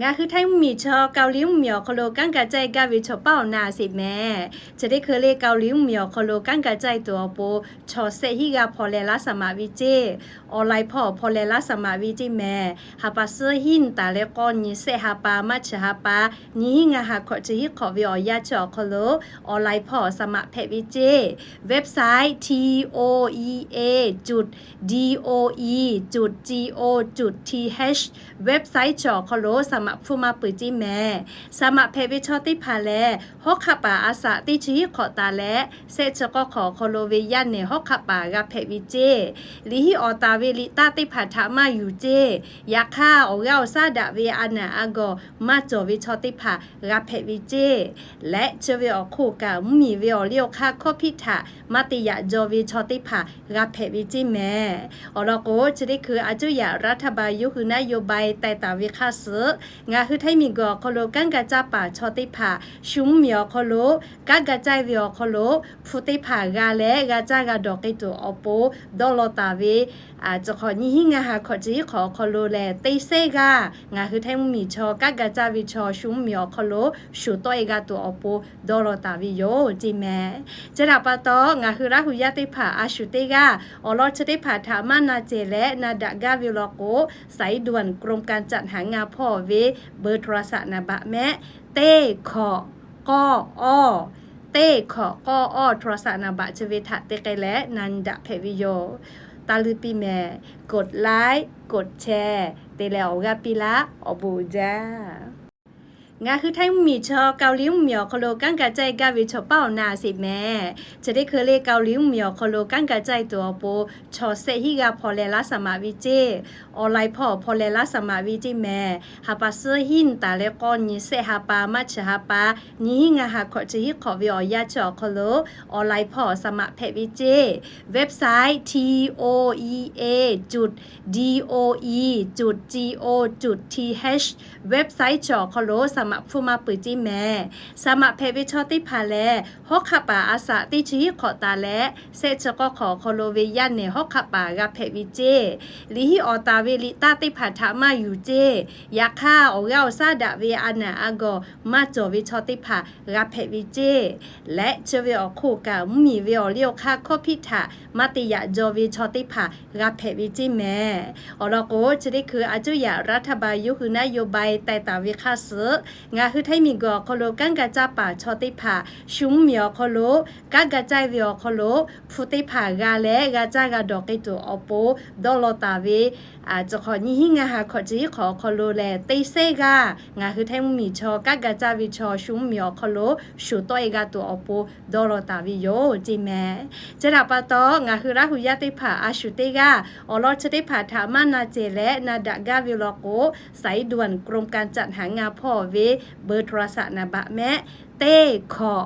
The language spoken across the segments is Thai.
งาคือไทยมีชอเกาหลีเหมียวคโลกังกะใจกาวิชอเป้านาสิแม่จะได้เคยเลเกาหลีเหมียวคโลกังกะใจตัวโปชอเซฮิกาพอเลลาสมาวิเจออนไลน์พอพอเลลาสมาวิเจแม่ฮาปาเซหินตาเลกอนนิเซฮาปามัชฮาปานี่งาฮาขอจิฮิขอวิอยาชอคโลออนไลน์พอสมาเพวิเจเว็บไซต์ t o e a จุด d o e จุด g o จุด t h เว็บไซต์จอคโลสมัฟูมาปืจิแม่สมัเพวิชอติพาแลฮอกขปาอาสาติชีขอตาแลเซชก็ขอโคโลเวยันเนฮอกขปากาเพวิเจลิฮิออตาเวลิตาติพัทามาอยู่เจยาค่าโอเกาซาดาเวอานาอากมาจวิชอติพากาเพวิเจและเจเวอคู่กามีเวอเลียวค่าข้อพิธามาติยาจวิชอติพากาเพวิจิแม่อรโกจะได้คืออาจุยารัฐบาลยุคือนโยบายแต่ตาวิคาเสงาคือไทมีกอคโลกันกะจาป่าชอติผาชุมเมียวคโลกะกะจเวียวคโลฟุติผากาเลกะจากะดอกกิตัวอโปดอลตาเวอาจะขอนี่หิงาหาขอจีขอคโลแลติเซกางาคือไทยมีชอกะกะจาวิชอชุมเมียวคโลชูตัวเอกาตัวอโปดอลตาวิโยจิแม่จะดับปะตองาคือราหุยาติผาอาชุเตกาอลอชติผาถามานาเจและนาดากาวิโลโกสายด่วนกรมการจัดหางาพ่อเวเบอร์โทรศัพท์นะบะแม่เต้ขอกออ้อเต้ขอกออ้อโทรศัพท์นะบะชเวทะเตไกและนันดะเพวิโยตาลือปีแม่กดไลค์กดแชร์เตแล้วกาปีละอบูจ้า งาคือไทยมีชอเกาหลีเหมียวคโลกังกะใจกาวิชอเป้านาสิแม่จะได้เคยเลเกาหลีเหมียวคโลกังกะใจตัวโปชอเซฮิกาพอเลลาสมาวิเจออนไลน์พอพอเลลาสมาวิจิแม่ฮาปาเซหินตาเลกอนนิเซฮาปามัชฮาปานี่งาฮาขอจิฮิขอวิออยาชอคโลออนไลน์พอสมาเพวิเจเว็บไซต์ t o e a จุด d o e จุด g o จุด t h เว็บไซต์จอคโลสมัครฟูมาปืจิแม่สมัครเพวิชอติพาแลฮอกขปาอาสาติชีขอตาแลเซชก็ขอคโลเวยันเนฮอกขปากาเพวิเจลิฮิออตาเวลิตาติพัทามาอยู่เจยาค่าโอเกาซาดาเวอานาอากมาจวิชอติพากาเพวิเจและเชเวอคู่กามีเวอเลียวค่าข้อพิธามาติยาจวิชอติพากาเพวิจิแม่อรโกจะได้คืออาจุยารัฐบาลยุคือนโยบายแต่ตาวิคาเสงาคือไทยมีกอคโลกันกะจาป่าชอติผาชุมเมียวคโลกะกะจเวียวคโลฟุติผากาและกะจากะดอกกิตัวอโปดอลตาเวอาจจะขอนี่หิงาหาขอจีขอคโลแลเตเซกางาคือไทยมีชอกะกะจาวิชอชุมเมียวคโลชูตัวเอกาตัวอโปดอลตาวิโยจิแมจะดับปะตองาคือราหุยาติผาอาชุเตกาอลอชติผาถามานาเจและนาดากาวิโลโกสายด่วนกรมการจัดหางาพ่อเวเบอร์โทรศัพท์นะบะแม่เต้ขอ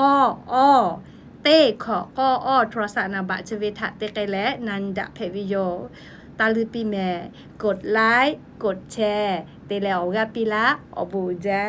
ก้อ้อเต้ขอก้อ้อโทรศัพท์นะบะชเวทะเตไกและนันดะเพวิโยตาลือปีแม่กดไลค์กดแชร์เตแล้วกาปีละอบูจ้า